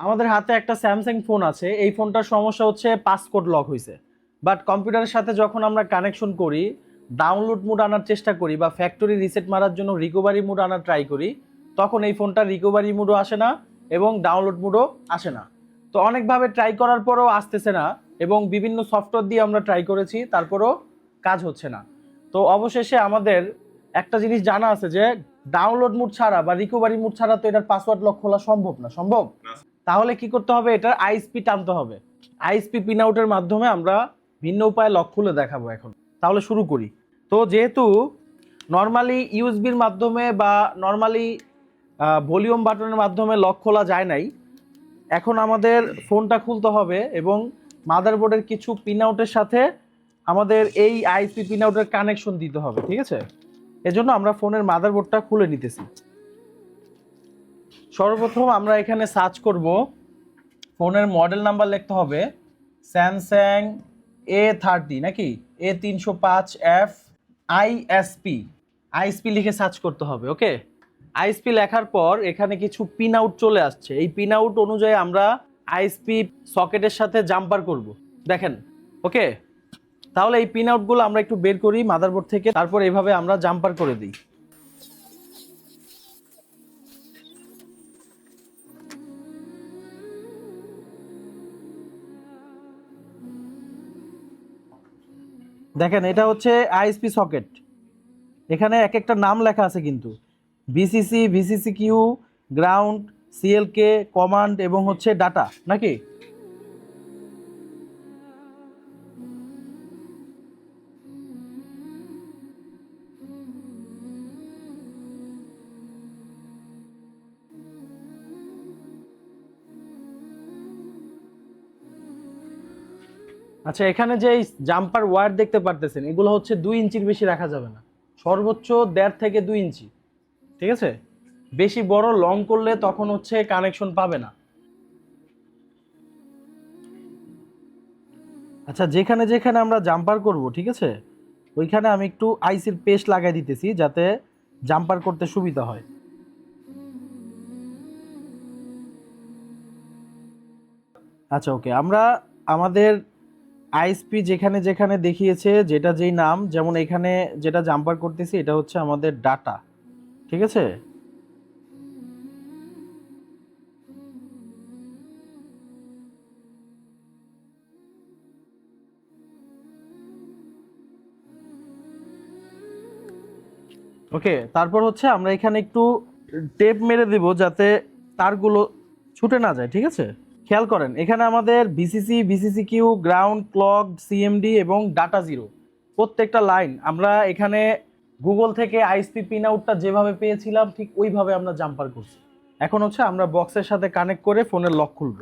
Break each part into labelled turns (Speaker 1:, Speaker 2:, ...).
Speaker 1: আমাদের হাতে একটা স্যামসাং ফোন আছে। এই ফোনটার সমস্যা হচ্ছে পাসকোড লক হয়েছে বাট কম্পিউটারের সাথে যখন আমরা কানেকশন করি ডাউনলোড মুড আনার চেষ্টা করি বা ফ্যাক্টরি রিসেট মারার জন্য রিকভারি মুড আনার ট্রাই করি, তখন এই ফোনটা রিকভারি মুডও আসে না এবং ডাউনলোড মুডও আসে না। তো অনেকভাবে ট্রাই করার পরেও আসতেছে না এবং বিভিন্ন সফটওয়্যার দিয়ে আমরা ট্রাই করেছি, তারপরেও কাজ হচ্ছে না। তো অবশেষে আমাদের একটা জিনিস জানা আছে যে ডাউনলোড মুড ছাড়া বা রিকভারি মুড ছাড়া তো এটার পাসওয়ার্ড লক খোলা সম্ভব না। সম্ভব। তাহলে কি করতে হবে? এটার আইএসপি টানতে হবে। আইএসপি পিন আউটের মাধ্যমে আমরা ভিন্ন উপায়ে লক খুলে দেখাবো এখন। তাহলে শুরু করি। তো যেহেতু নর্মালি ইউএসবির মাধ্যমে বা নর্মালি ভলিউম বাটনের মাধ্যমে লক খোলা যায় নাই, এখন আমাদের ফোনটা খুলতে হবে এবং মাদারবোর্ডের কিছু পিন আউটের সাথে আমাদের এই আইসপি পিন আউটের কানেকশন দিতে হবে, ঠিক আছে? এজন্য আমরা ফোনের মাদারবোর্ডটা খুলে নিতেছি। সর্বপ্রথম আমরা এখানে সার্চ করব। ফোনের মডেল নাম্বার লিখতে হবে। স্যামসাং এ থার্টি নাকি? এ তিনশো পাঁচ এফ আইএসপি আইএসপি লিখে সার্চ করতে হবে ওকে আইএসপি লেখার পর এখানে কিছু পিন আউট চলে আসছে। এই পিন আউট অনুযায়ী আমরা আইএসপি সকেটের সাথে জাম্পার করব। দেখেন ওকে তাহলে এই পিন আউটগুলো আমরা একটু বের করি মাদারবোর্ড থেকে। তারপর এইভাবে আমরা জাম্পার করে দিই। দেখেন, এটা হচ্ছে আইএসপি সকেট এখানে এক একটা নাম লেখা আছে কিন্তু। BCC VCC Q ground CLK command এবং হচ্ছে ডাটা নাকি? আচ্ছা এখানে যে জাম্পার ওয়্যার দেখতে পারতেছেন, এগুলো হচ্ছে দুই ইঞ্চির বেশি রাখা যাবে না। সর্বোচ্চ দেড় থেকে দুই ইঞ্চি। ঠিক আছে? বেশি বড় লং করলে তখন হচ্ছে কানেকশন পাবে না। আচ্ছা যেখানে যেখানে আমরা জাম্পার করব, ঠিক আছে? ওইখানে আমি একটু আইসির পেস্ট লাগাই দিতেছি, যাতে জাম্পার করতে সুবিধা হয়। আচ্ছা ওকে আমরা আমাদের আইএসপি যেখানে যেখানে দেখিয়েছে যেটা যেই নাম, যেমন এখানে যেটা জাম্পার করতেছি, এটা হচ্ছে আমাদের ডাটা ঠিক আছে? ওকে তারপর হচ্ছে আমরা এখানে একটু টেপ মেরে দিব যাতে তারগুলো ছুটে না যায়, ঠিক আছে? খেয়াল করেন, এখানে আমাদের BCC BCC Q ground clock CMD এবং ডাটা জিরো প্রত্যেকটা লাইন আমরা এখানে গুগল থেকে আইএসপি পিন আউটটা যেভাবে পেয়েছিলাম, ঠিক ওইভাবে আমরা জাম্পার করছি। এখন হচ্ছে আমরা বক্সের সাথে কানেক্ট করে ফোনের লক খুলব।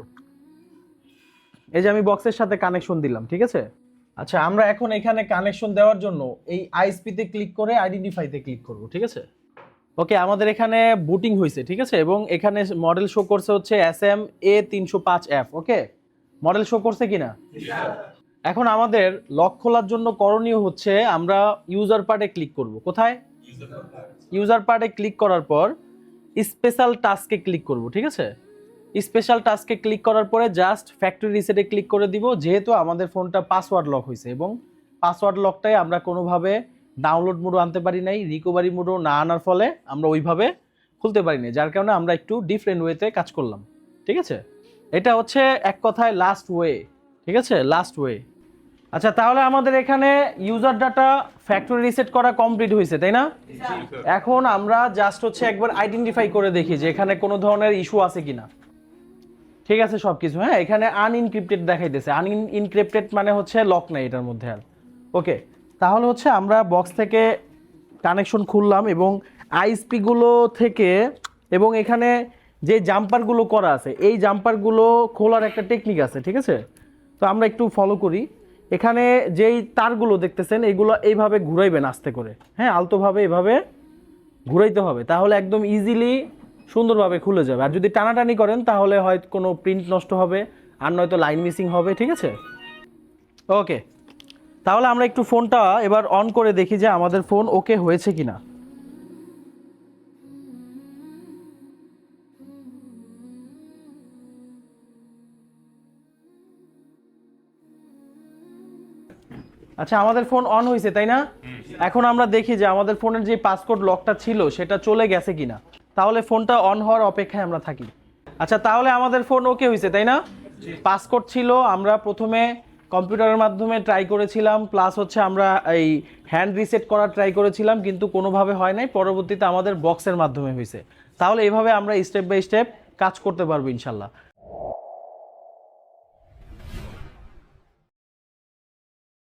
Speaker 1: এই যে আমি বক্সের সাথে কানেকশন দিলাম, ঠিক আছে? আচ্ছা আমরা এখন এখানে কানেকশন দেওয়ার জন্য এই আইএসপিতে ক্লিক করে আইডেন্টিফাইতে ক্লিক করব, ঠিক আছে? ওকে, আমাদের এখানে বুটিং হয়েছে ঠিক আছে? এবং এখানে মডেল শো করছে হচ্ছে এস এম এ তিনশো পাঁচ এফ, ওকে? মডেল শো করছে কিনা? এখন আমাদের লক খোলার জন্য করণীয় হচ্ছে আমরা ইউজার পার্টে ক্লিক করব। কোথায়? ইউজার পার্টে ক্লিক করার পর স্পেশাল টাস্কে ক্লিক করব, ঠিক আছে? স্পেশাল টাস্কে ক্লিক করার পরে জাস্ট ফ্যাক্টরি রিসেটে ক্লিক করে দিব, যেহেতু আমাদের ফোনটা পাসওয়ার্ড লক হয়েছে এবং পাসওয়ার্ড লকটাই আমরা কোনোভাবে ডাউনলোড মোডও আনতে পারি নাই রিকভারি মোডও না আনার ফলে আমরা ওইভাবে খুলতে পারি নাই, যার কারণে আমরা একটু ডিফারেন্ট ওয়েতে কাজ করলাম, ঠিক আছে? এটা হচ্ছে এক কথায় লাস্ট ওয়ে ঠিক আছে? লাস্ট ওয়ে আচ্ছা তাহলে আমাদের এখানে ইউজার ডাটা ফ্যাক্টরি রিসেট করা কমপ্লিট হয়েছে, তাই না? এখন আমরা জাস্ট হচ্ছে একবার আইডেন্টিফাই করে দেখি যে এখানে কোনো ধরনের ইস্যু আছে কিনা। ঠিক আছে সব কিছু হ্যাঁ? এখানে আনইনক্রিপ্টেড দেখাইতেছে আনইনক্রিপ্টেড মানে হচ্ছে লক নাই এটার মধ্যে আর। ওকে তাহলে হচ্ছে আমরা বক্স থেকে কানেকশন খুললাম এবং আইএসপিগুলো থেকে এবং এখানে যে জাম্পারগুলো করা আছে, এই জাম্পারগুলো খোলার একটা টেকনিক আছে, ঠিক আছে? তো আমরা একটু ফলো করি। এখানে যেই তারগুলো দেখতেছেন এইগুলো এইভাবে ঘুরাইবেন আস্তে করে। হ্যাঁ আলতোভাবে এভাবে ঘুরাইতে হবে। তাহলে একদম ইজিলি সুন্দরভাবে খুলে যাবে। আর যদি টানাটানি করেন, তাহলে হয়তো কোনো প্রিন্ট নষ্ট হবে, আর নয়তো লাইন মিসিং হবে, ঠিক আছে? ওকে তাহলে আমরা একটু ফোনটা এবার অন করে দেখি যে আমাদের ফোন ওকে হয়েছে কিনা। আচ্ছা আমাদের ফোন অন হয়েছে তাই না? এখন আমরা দেখি যে আমাদের ফোনের যে পাসকোড লকটা ছিল সেটা চলে গেছে কিনা। তাহলে ফোনটা অন হওয়ার অপেক্ষায় আমরা থাকি। আচ্ছা তাহলে আমাদের ফোন ওকে হয়েছে তাই না? পাসকোড ছিল আমরা প্রথমে কম্পিউটারের মাধ্যমে ট্রাই করেছিলাম প্লাস হচ্ছে আমরা এই হ্যান্ড রিসেট করার ট্রাই করেছিলাম, কিন্তু কোনোভাবে হয় নাই, পরবর্তীতে আমাদের বক্সের মাধ্যমে হয়েছে তাহলে এভাবে আমরা স্টেপ বাই স্টেপ কাজ করতে পারব ইনশাল্লাহ।